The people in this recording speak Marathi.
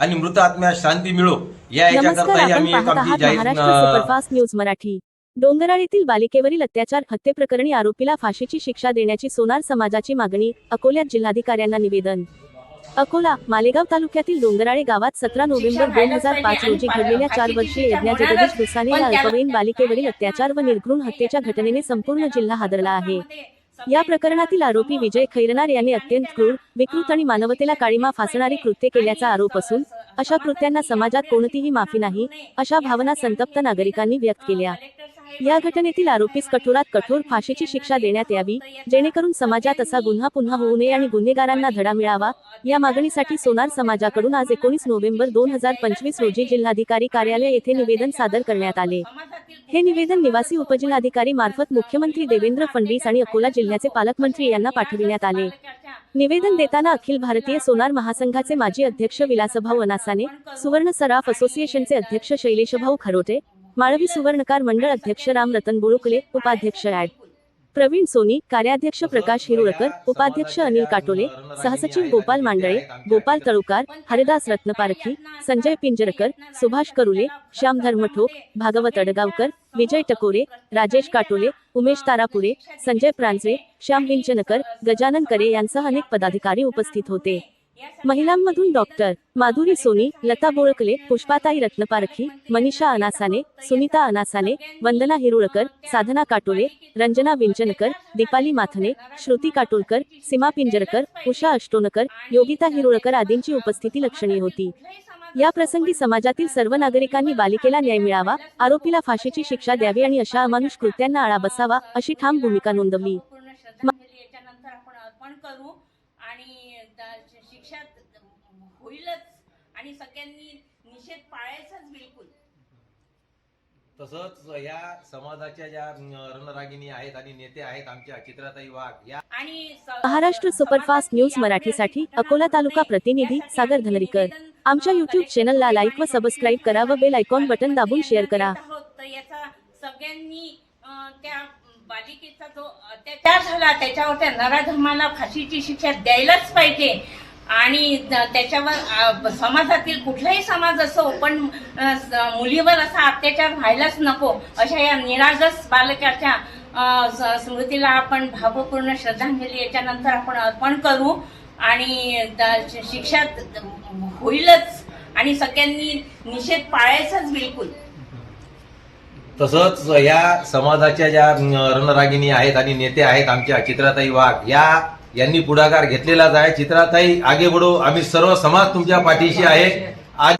आणि मृत आत्म्यास शांती मिळो. या नमस्कार याच्याकरताही आपण आम्ही एक पाहत आमची आहात जाहीर महाराष्ट्र अं, सुपरफास्ट न्यूज मराठी. डोंगराळ येथील बालिकेवरील अत्याचार हत्येप्रकरणी आरोपीला फाशीची शिक्षा देण्याची सोनार समाजाची मागणी अकोल्यात जिल्हाधिकाऱ्यांना निवेदन. अकोला मालेगाव तालुक्यातील डोंगराळे गावात सतरा नोव्हेंबर दोन हजार पाच रोजी घडलेल्या चार वर्षीय यज्ञा जगदीश दुसाने या अल्पवयीन बालिकेवरील अत्याचार व निर्घृण हत्येच्या घटनेने संपूर्ण जिल्हा हादरला आहे. या प्रकरणातील आरोपी विजय खैरनार यांनी अत्यंत क्रूर विकृत आणि मानवतेला काळीमा फासणारी कृत्य केल्याचा आरोप असून अशा कृत्यांना समाजात कोणतीही माफी नाही अशा भावना संतप्त नागरिकांनी व्यक्त केल्या. या घटनेतील आरोपीस कठोरात कठोर फाशीची शिक्षा देण्यात यावी जेणेकरून समाजात असा गुन्हा पुन्हा होऊ नये आणि गुन्हेगारांना धडा मिळावा. या मागणीसाठी सोनार समाजाकडून आज एकोणीस नोव्हेंबर दोन हजार पंचवीस रोजी जिल्हाधिकारी कार्यालय येथे निवेदन सादर करण्यात आले. हे निवेदन निवासी उपजिल्हाधिकारी मार्फत मुख्यमंत्री देवेंद्र फडणवीस आणि अकोला जिल्ह्याचे पालकमंत्री यांना पाठविण्यात आले. निवेदन देताना अखिल भारतीय सोनार महासंघाचे माजी अध्यक्ष विलासभाऊ अनासाने सुवर्ण सराफ असोसिएशनचे अध्यक्ष शैलेशभाऊ खरोटे माळवी सुवर्णकार मंडळ अध्यक्ष राम रतन बुळुकले उपाध्यक्ष ऍड प्रवीण सोनी कार्याध्यक्ष प्रकाश हिरुळकर उपाध्यक्ष अनिल काटोले सहसचिव गोपाल मांडळे गोपाल तळुकार हरिदास रत्नपारखी संजय पिंजरकर सुभाष करुले श्याम धर्मठोक भागवत अडगावकर विजय टकोरे राजेश काटोले उमेश तारापुरे संजय प्रांजळे श्याम विंचनकर गजानन करे यांसह अनेक पदाधिकारी उपस्थित होते. महिलांमधून डॉक्टर माधुरी सोनी लता बोळकले पुष्पाताई रत्नपारखी मनीषा अनासाने सुनीता अनासाने वंदना हिरुळकर साधना काटोले रंजना विंचनकर दीपाली माथने श्रुती काटोलकर सीमा पिंजरकर उषा अष्टोनकर योगिता हिरुळकर आदींची उपस्थिती लक्षणीय होती या प्रसंगी समाजातील सर्व नागरिकांनी बालिकेला न्याय मिळावा आरोपीला फाशीची शिक्षा द्यावी आणि अशा अमानुष कृत्यांना आळा बसावा अशी ठाम भूमिका नोंदवली आणि शिक्षा होईलच. आणि सगळ्यांनी निषेध पाळायचाच बिलकुल. तसंच या समाजाच्या ज्या रणरागिणी आहेत आणि नेते आहेत आमच्या चित्राताई वाघ या आणि महाराष्ट्र सुपरफास्ट न्यूज मराठीसाठी अकोला तालुका प्रतिनिधी सागर धनरीकर. आमच्या युट्यूब चॅनलला लाईक व सबस्क्राईब करा व बेल आयकॉन बटन दाबून शेअर करा. याचा सगळ्यांनी त्या बालिकेचा जो अत्याचार झाला त्याच्यावर त्या नराधमाला फाशीची शिक्षा द्यायलाच पाहिजे. आणि त्याच्यावर समाजातील कुठलाही समाज असो पण मुलीवर असा अत्याचार व्हायलाच नको अशा या निरागस बालकाच्या स- स्मृतीला आपण भावपूर्ण श्रद्धांजली याच्यानंतर आपण अर्पण करू. आणि शिक्षा होईलच. आणि सगळ्यांनी निषेध पाळायचाच बिलकुल. तसंच या समाजाच्या ज्या रणरागिणी आहेत आणि नेते आहेत आमच्या चित्राताई वाघ या यांनी पुढाकार घेतलेलाच आहे. चित्राताई आगे बढो. आम्ही सर्व समाज तुमच्या पाठीशी आहे. आज